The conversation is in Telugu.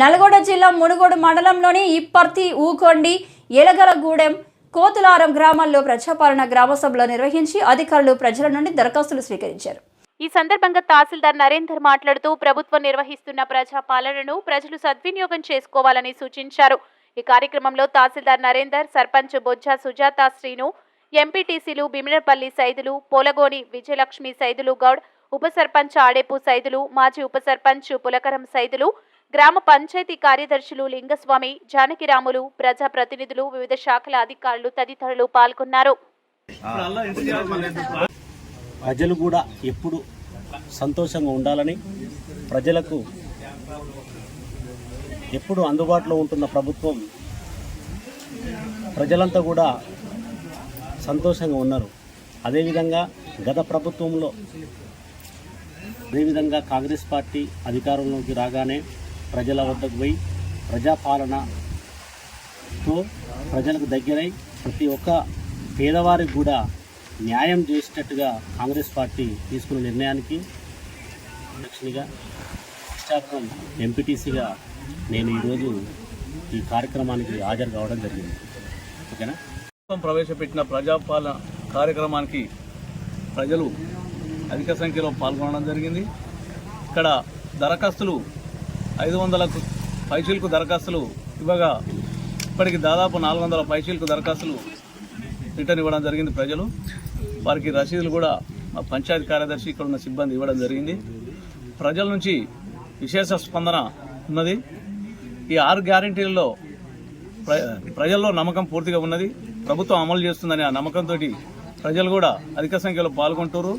నల్గొండ జిల్లా మునుగోడు మండలంలోని ఇప్పర్తి ఊకొండి ఎలగలగూడెం కోతులారం గ్రామాల్లో ప్రజాపాలన గ్రామ సభలో నిర్వహించి అధికారులు ప్రజల నుండి దరఖాస్తులు స్వీకరించారు. ఈ సందర్భంగా తహసీల్దార్ నరేందర్ మాట్లాడుతూ ప్రభుత్వం నిర్వహిస్తున్న ప్రజాపాలనను ప్రజలు సద్వినియోగం చేసుకోవాలని సూచించారు. ఈ కార్యక్రమంలో తహసీల్దార్ నరేందర్ సర్పంచ్ బొజ్జా సుజాత శ్రీను ఎంపీటీసీలు బిమినపల్లి సైదులు పోలగోని విజయలక్ష్మి సైదులు గౌడ్ ఉప సర్పంచ్ ఆడేపు సైదులు మాజీ ఉప సర్పంచ్ పులకరం సైదులు గ్రామ పంచాయతీ కార్యదర్శులు లింగస్వామి జానకిరాములు ప్రజా ప్రతినిధులు వివిధ శాఖల అధికారులు తదితరులు పాల్గొన్నారు. ప్రజలు కూడా ఎప్పుడు సంతోషంగా ఉండాలని ప్రజలకు ఎప్పుడు అందుబాటులో ఉంటున్న ప్రభుత్వం ప్రజలంతా కూడా సంతోషంగా ఉన్నారు. అదేవిధంగా గత ప్రభుత్వంలో అదేవిధంగా కాంగ్రెస్ పార్టీ అధికారంలోకి రాగానే ప్రజల వద్దకు పోయి ప్రజాపాలనతో ప్రజలకు దగ్గరై ప్రతి ఒక్క పేదవారికి కూడా న్యాయం చేసేటట్టుగా కాంగ్రెస్ పార్టీ తీసుకున్న నిర్ణయానికి అధ్యక్షునిగా ఇష్టాపురం ఎంపీటీసీగా నేను ఈరోజు ఈ కార్యక్రమానికి హాజరు కావడం జరిగింది. ఓకేనా? ప్రభుత్వం ప్రవేశపెట్టిన ప్రజాపాలన కార్యక్రమానికి ప్రజలు అధిక సంఖ్యలో పాల్గొనడం జరిగింది. ఇక్కడ దరఖాస్తులు ఐదు వందలకు పైచీలకు దరఖాస్తులు ఇవ్వగా ఇప్పటికి దాదాపు నాలుగు వందల పైచీలకు దరఖాస్తులు రిటర్న్ ఇవ్వడం జరిగింది ప్రజలు. వారికి రసీదులు కూడా మా పంచాయతీ కార్యదర్శి ఇక్కడ ఉన్న సిబ్బంది ఇవ్వడం జరిగింది. ప్రజల నుంచి విశేష స్పందన ఉన్నది. ఈ ఆరు గ్యారంటీలలో ప్ర ప్రజల్లో నమ్మకం పూర్తిగా ఉన్నది. ప్రభుత్వం అమలు చేస్తుందనే ఆ నమ్మకంతో ప్రజలు కూడా అధిక సంఖ్యలో పాల్గొంటారు